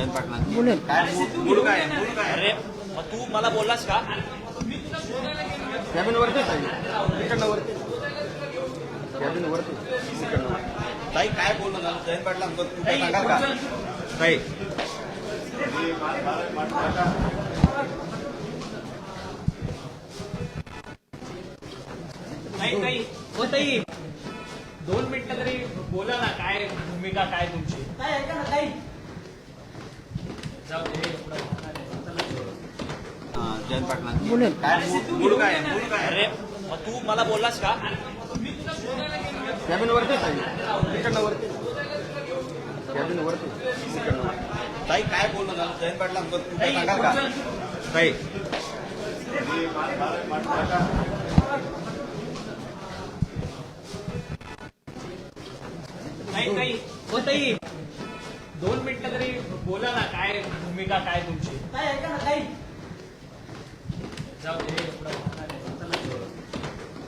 जयंत पाटलांची. काय काय आहे? काय आहे? मग तू मला बोललास का? कॅबिन वरतीच आहे. इकडनं वरती. कॅबिन वरती. इकडनं वरती. ताई काय बोलणं झालं? जयंत पाटलांबद्दल तू काय सांगाल का? ताई. नाही नाही. हो ताई. दोन मिनिटं तरी बोला ना काय भूमिका काय तुमची? जाऊ जयंत पाटलांची. काय मूड मूड काय आहे? मूड काय आहे? मग तू मला बोललास का? कॅबिन वरतीच आहे इकडनं वरती. कॅबिन वरती. ताई काय बोलणं झालं? जयंत पाटलांबद्दल तू काय सांगाल का? ताई. नाही नाही हो ताई. दोन मिनिटं तरी बोला ना काय भूमिका काय तुमची?